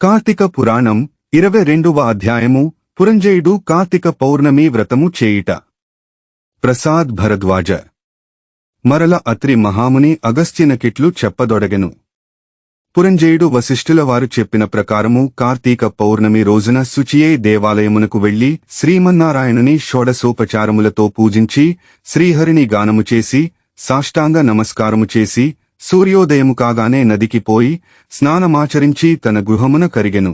కార్తీక పురాణం ఇరవై రెండవ అధ్యాయము పురంజయుడు కార్తీక పౌర్ణమి వ్రతము చేయుట. ప్రసాద్ భరద్వాజ. మరల అత్రి మహాముని అగస్త్యనకిట్లు చెప్పదొడగెను. పురంజయుడు వశిష్ఠుల వారు చెప్పిన ప్రకారము కార్తీక పౌర్ణమి రోజున శుచియే దేవాలయమునకు వెళ్ళి శ్రీమన్నారాయణుని షోడసోపచారములతో పూజించి శ్రీహరిని గానము చేసి సాష్టాంగ నమస్కారము చేసి సూర్యోదయము కాగానే నదికి పోయి స్నానమాచరించి తన గృహమున కరిగెను.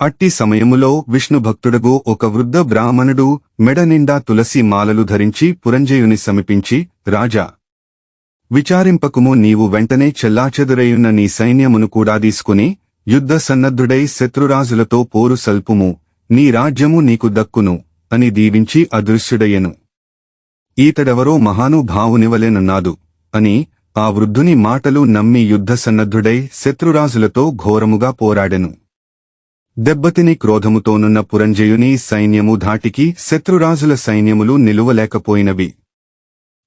అట్టి సమయములో విష్ణుభక్తుడగు ఒక వృద్ధ బ్రాహ్మణుడు మెడ నిండా తులసి మాలలు ధరించి పురంజయుని సమీపించి రాజా విచారింపకుము నీవు వెంటనే చెల్లాచెదురయున్న నీ సైన్యమును కూడా తీసుకుని యుద్ధ సన్నద్ధుడై శత్రురాజులతో పోరు సల్పుము. నీ రాజ్యము నీకు దక్కును అని దీవించి అదృశ్యుడయ్యను. ఈతడెవరో మహానుభావునివలెనన్నాదు అని ఆ వృద్ధుని మాటలు నమ్మి యుద్ధసన్నద్ధుడై శత్రురాజులతో ఘోరముగా పోరాడెను. దెబ్బతిని క్రోధముతోనున్న పురంజయుని సైన్యము ధాటికి శత్రురాజుల సైన్యములు నిలువలేకపోయినవి.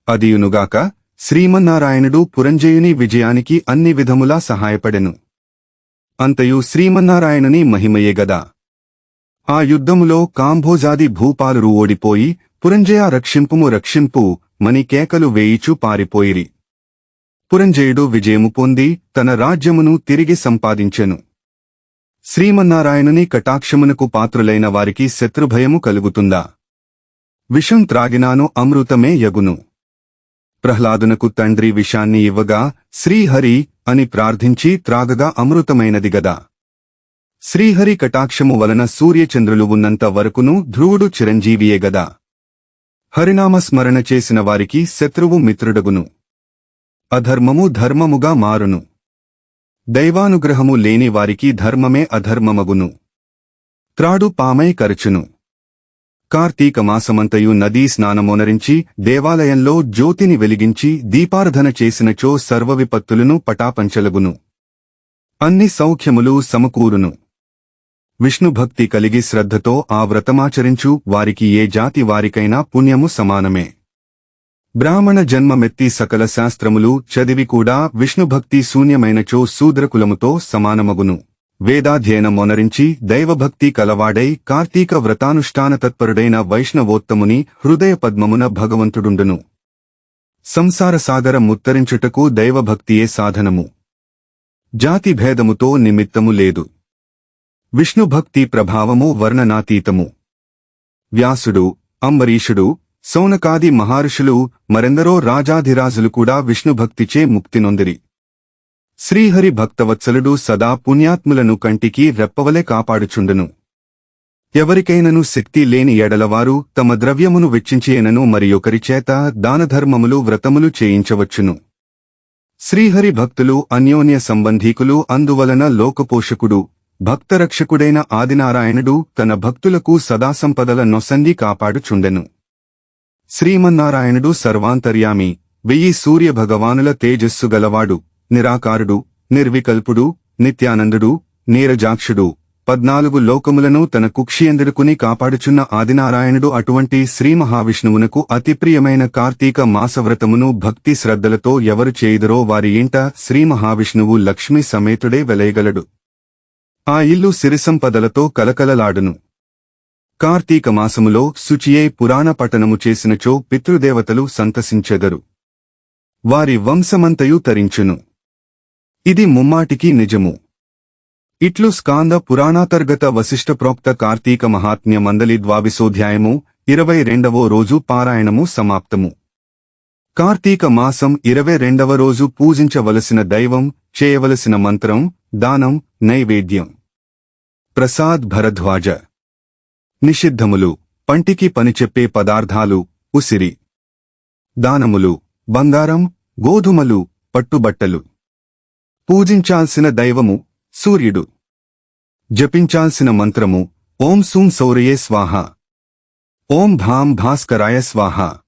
అదియునుగాక శ్రీమన్నారాయణుడు పురంజయుని విజయానికి అన్ని విధములా సహాయపడెను. అంతయు శ్రీమన్నారాయణుని మహిమయే గదా. ఆ యుద్ధములో కాంభోజాది భూపాలురు ఓడిపోయి పురంజయ రక్షింపుము రక్షింపు మని కేకలు పారిపోయిరి. పురంజయుడు విజయము పొంది తన రాజ్యమును తిరిగి సంపాదించెను. శ్రీమన్నారాయణుని కటాక్షమునకు పాత్రులైన వారికి శత్రుభయము కలుగుతుందా? విషం త్రాగినాను అమృతమే యగును. ప్రహ్లాదునకు తండ్రి విషాన్ని ఇవ్వగా శ్రీహరి అని ప్రార్థించి త్రాగగా అమృతమైనది గదా. శ్రీహరి కటాక్షము వలన సూర్యచంద్రులు ఉన్నంత వరకును ధ్రువుడు చిరంజీవియే గదా. హరినామ స్మరణ చేసిన వారికి శత్రువు మిత్రుడగును. అధర్మము ధర్మముగా మారును. దైవానుగ్రహము లేని వారికి ధర్మమే అధర్మమగును. త్రాడు పామై కరచును. కార్తీక మాసమంతయు నదీ స్నానమోనరించి దేవాలయంలో జ్యోతిని వెలిగించి దీపార్ధన చేసినచో సర్వ విపత్తులను పటాపంచలగును. అన్ని సౌఖ్యములు సమకూరును. విష్ణుభక్తి కలిగి శ్రద్ధతో ఆ వ్రతమాచరించు వారికి ఏ జాతి వారికైనా పుణ్యము సమానమే. బ్రాహ్మణ జన్మమెత్తి సకల శాస్త్రములు చదివి కూడా విష్ణుభక్తి శూన్యమైనచో శూద్రకులముతో సమానమగును. వేదాధ్యయనమొనరించి దైవభక్తి కలవాడై కార్తీక వ్రతానుష్ఠాన తత్పరుడైన వైష్ణవోత్తముని హృదయ పద్మమున భగవంతుడుండును. సంసార సాగర ముత్తరించుటకు దైవభక్తియే సాధనము. జాతి భేదముతో నిమిత్తము లేదు. విష్ణుభక్తి ప్రభావము వర్ణనాతీతము. వ్యాసుడు అంబరీషుడు సౌనకాది మహర్షులు మరెందరో రాజాధిరాజులు కూడా విష్ణుభక్తిచే ముక్తినొందిరి శ్రీహరి భక్తవత్సలుడు సదా పుణ్యాత్ములను కంటికి రెప్పవలే కాపాడుచుండును. ఎవరికైనను శక్తి లేని ఎడలవారు తమ ద్రవ్యమును వెచ్చించేనను మరియొకరి చేత దానధర్మములు వ్రతములు చేయించవచ్చును. శ్రీహరి భక్తులు అన్యోన్య సంబంధీకులు అందువలన లోకపోషకుడు భక్తరక్షకుడైన ఆదినారాయణుడు తన భక్తులకు సదాసంపదల నొసంది కాపాడుచుండెను. శ్రీమన్నారాయణుడు సర్వాంతర్యామి వెయ్యి సూర్య భగవానుల తేజస్సు గలవాడు నిరాకారుడు నిర్వికల్పుడు నిత్యానందుడు నీరజాక్షుడు. పద్నాలుగు లోకములను తన కుక్షియందుడుకుని కాపాడుచున్న ఆదినారాయణుడు అటువంటి శ్రీ మహావిష్ణువునకు అతి ప్రియమైన కార్తీక మాసవ్రతమును భక్తి శ్రద్ధలతో ఎవరు చేయుదరో వారి ఇంట శ్రీ మహావిష్ణువు లక్ష్మీ సమేతుడే వెలయగలడు. ఆ ఇల్లు సిరిసంపదలతో కలకలలాడును. కార్తీక మాసములో శుచియే పురాణ పఠనము చేసినచో పితృదేవతలు సంతసించెదరు. వారి వంశమంతయు తరించును. ఇది ముమ్మాటికి నిజము. ఇట్లు స్కాంద పురాణాంతర్గత వశిష్ఠ ప్రోక్త కార్తీక మహాత్మ్య మందలి ద్వావిశోధ్యాయము ఇరవై రెండవో రోజు పారాయణము సమాప్తము. కార్తీక మాసం ఇరవై రెండవ రోజు పూజించవలసిన దైవం చేయవలసిన మంత్రం దానం నైవేద్యం. ప్రసాద్ భరద్వాజ. నిషిద్ధములు పంటికి పనిచెప్పే పదార్థాలు ఉసిరి. దానములు బంగారం గోధుమలు పట్టుబట్టలు. పూజించాల్సిన దైవము సూర్యుడు. జపించాల్సిన మంత్రము ఓం సూం సౌరయే స్వాహ. ఓం భాం భాస్కరాయ స్వాహ.